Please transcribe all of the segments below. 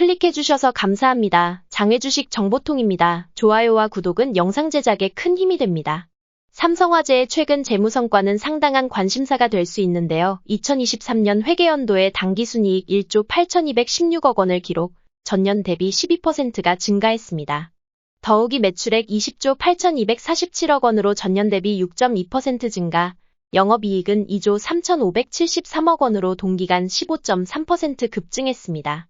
클릭해주셔서 감사합니다. 장외주식 정보통입니다. 좋아요와 구독은 영상 제작에 큰 힘이 됩니다. 삼성화재의 최근 재무성과는 상당한 관심사가 될 수 있는데요. 2023년 회계연도에 당기순이익 1조 8,216억 원을 기록, 전년 대비 12%가 증가했습니다. 더욱이 매출액 20조 8,247억 원으로 전년 대비 6.2% 증가, 영업이익은 2조 3,573억 원으로 동기간 15.3% 급증했습니다.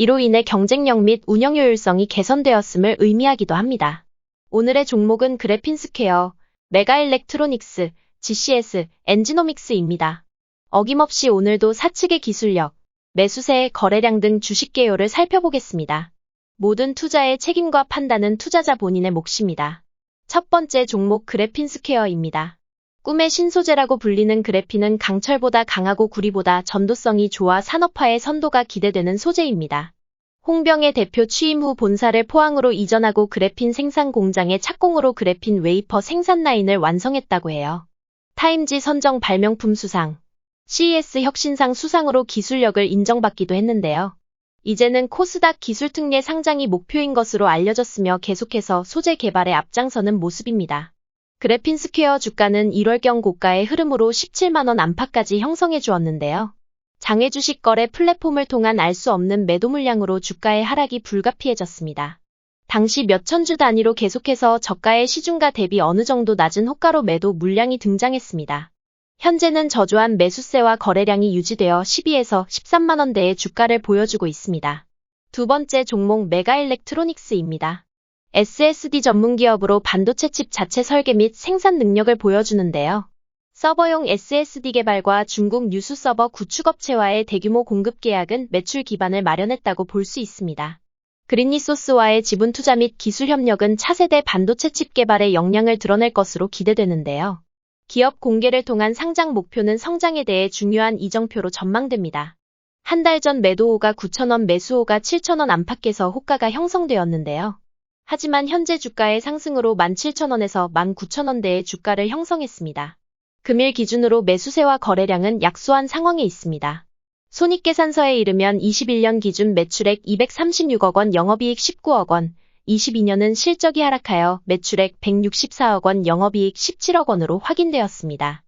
이로 인해 경쟁력 및 운영 효율성이 개선되었음을 의미하기도 합니다. 오늘의 종목은 그래핀스퀘어, 메가일렉트로닉스, GCS, 엔지노믹스입니다. 어김없이 오늘도 사측의 기술력, 매수세, 거래량 등 주식 개요를 살펴보겠습니다. 모든 투자의 책임과 판단은 투자자 본인의 몫입니다. 첫 번째 종목 그래핀스퀘어입니다. 꿈의 신소재라고 불리는 그래핀은 강철보다 강하고 구리보다 전도성이 좋아 산업화의 선도가 기대되는 소재입니다. 홍병의 대표 취임 후 본사를 포항으로 이전하고 그래핀 생산 공장에 착공으로 그래핀 웨이퍼 생산 라인을 완성했다고 해요. 타임지 선정 발명품 수상, CES 혁신상 수상으로 기술력을 인정받기도 했는데요. 이제는 코스닥 기술특례 상장이 목표인 것으로 알려졌으며 계속해서 소재 개발에 앞장서는 모습입니다. 그래핀 스퀘어 주가는 1월경 고가의 흐름으로 17만원 안팎까지 형성해 주었는데요. 장외 주식 거래 플랫폼을 통한 알 수 없는 매도 물량으로 주가의 하락이 불가피해졌습니다. 당시 몇천 주 단위로 계속해서 저가의 시중가 대비 어느 정도 낮은 호가로 매도 물량이 등장했습니다. 현재는 저조한 매수세와 거래량이 유지되어 12에서 13만원대의 주가를 보여주고 있습니다. 두 번째 종목 메가 일렉트로닉스입니다. SSD 전문 기업으로 반도체 칩 자체 설계 및 생산 능력을 보여주는데요. 서버용 SSD 개발과 중국 뉴스 서버 구축업체와의 대규모 공급 계약은 매출 기반을 마련했다고 볼 수 있습니다. 그린리소스와의 지분 투자 및 기술 협력은 차세대 반도체 칩 개발의 역량을 드러낼 것으로 기대되는데요. 기업 공개를 통한 상장 목표는 성장에 대해 중요한 이정표로 전망됩니다. 한 달 전 매도호가 9,000원 매수호가 7,000원 안팎에서 호가가 형성되었는데요. 하지만 현재 주가의 상승으로 17,000원에서 19,000원대의 주가를 형성했습니다. 금일 기준으로 매수세와 거래량은 약소한 상황에 있습니다. 손익계산서에 이르면 21년 기준 매출액 236억 원, 영업이익 19억 원, 22년은 실적이 하락하여 매출액 164억 원, 영업이익 17억 원으로 확인되었습니다.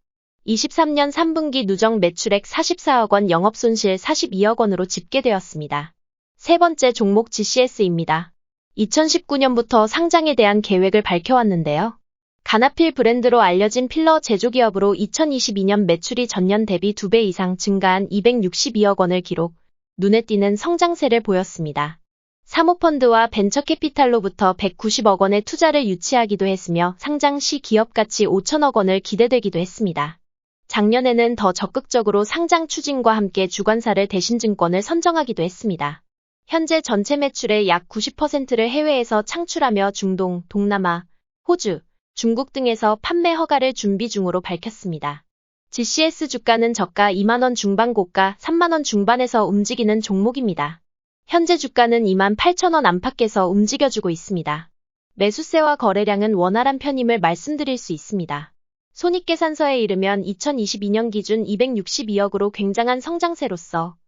23년 3분기 누적 매출액 44억 원, 영업손실 42억 원으로 집계되었습니다. 세 번째 종목 GCS입니다. 2019년부터 상장에 대한 계획을 밝혀왔는데요. 가나필 브랜드로 알려진 필러 제조기업으로 2022년 매출이 전년 대비 2배 이상 증가한 262억 원을 기록, 눈에 띄는 성장세를 보였습니다. 사모펀드와 벤처캐피탈로부터 190억 원의 투자를 유치하기도 했으며 상장 시 기업가치 5천억 원을 기대되기도 했습니다. 작년에는 더 적극적으로 상장 추진과 함께 주관사를 대신증권을 선정하기도 했습니다. 현재 전체 매출의 약 90%를 해외에서 창출하며 중동, 동남아, 호주, 중국 등에서 판매 허가를 준비 중으로 밝혔습니다. GCS 주가는 저가 2만원 중반 고가 3만원 중반에서 움직이는 종목입니다. 현재 주가는 2만 8천원 안팎에서 움직여주고 있습니다. 매수세와 거래량은 원활한 편임을 말씀드릴 수 있습니다. 손익계산서에 이르면 2022년 기준 262억으로 굉장한 성장세로서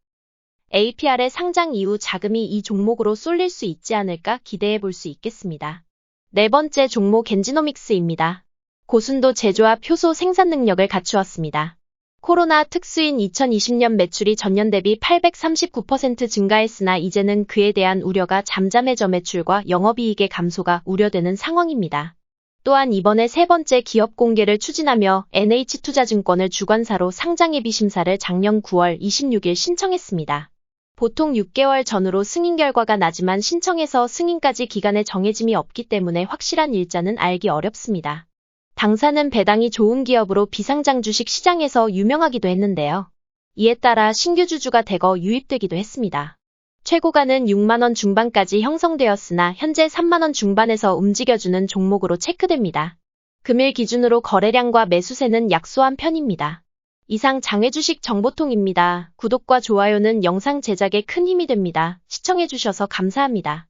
APR의 상장 이후 자금이 이 종목으로 쏠릴 수 있지 않을까 기대해 볼 수 있겠습니다. 네 번째 종목 겐지노믹스입니다. 고순도 제조와 효소 생산 능력을 갖추었습니다. 코로나 특수인 2020년 매출이 전년 대비 839% 증가했으나 이제는 그에 대한 우려가 잠잠해져 매출과 영업이익의 감소가 우려되는 상황입니다. 또한 이번에 세 번째 기업 공개를 추진하며 NH투자증권을 주관사로 상장예비 심사를 작년 9월 26일 신청했습니다. 보통 6개월 전으로 승인 결과가 나지만 신청해서 승인까지 기간에 정해짐이 없기 때문에 확실한 일자는 알기 어렵습니다. 당사는 배당이 좋은 기업으로 비상장 주식 시장에서 유명하기도 했는데요. 이에 따라 신규 주주가 대거 유입되기도 했습니다. 최고가는 6만원 중반까지 형성되었으나 현재 3만원 중반에서 움직여주는 종목으로 체크됩니다. 금일 기준으로 거래량과 매수세는 약소한 편입니다. 이상 장외주식 정보통입니다. 구독과 좋아요는 영상 제작에 큰 힘이 됩니다. 시청해주셔서 감사합니다.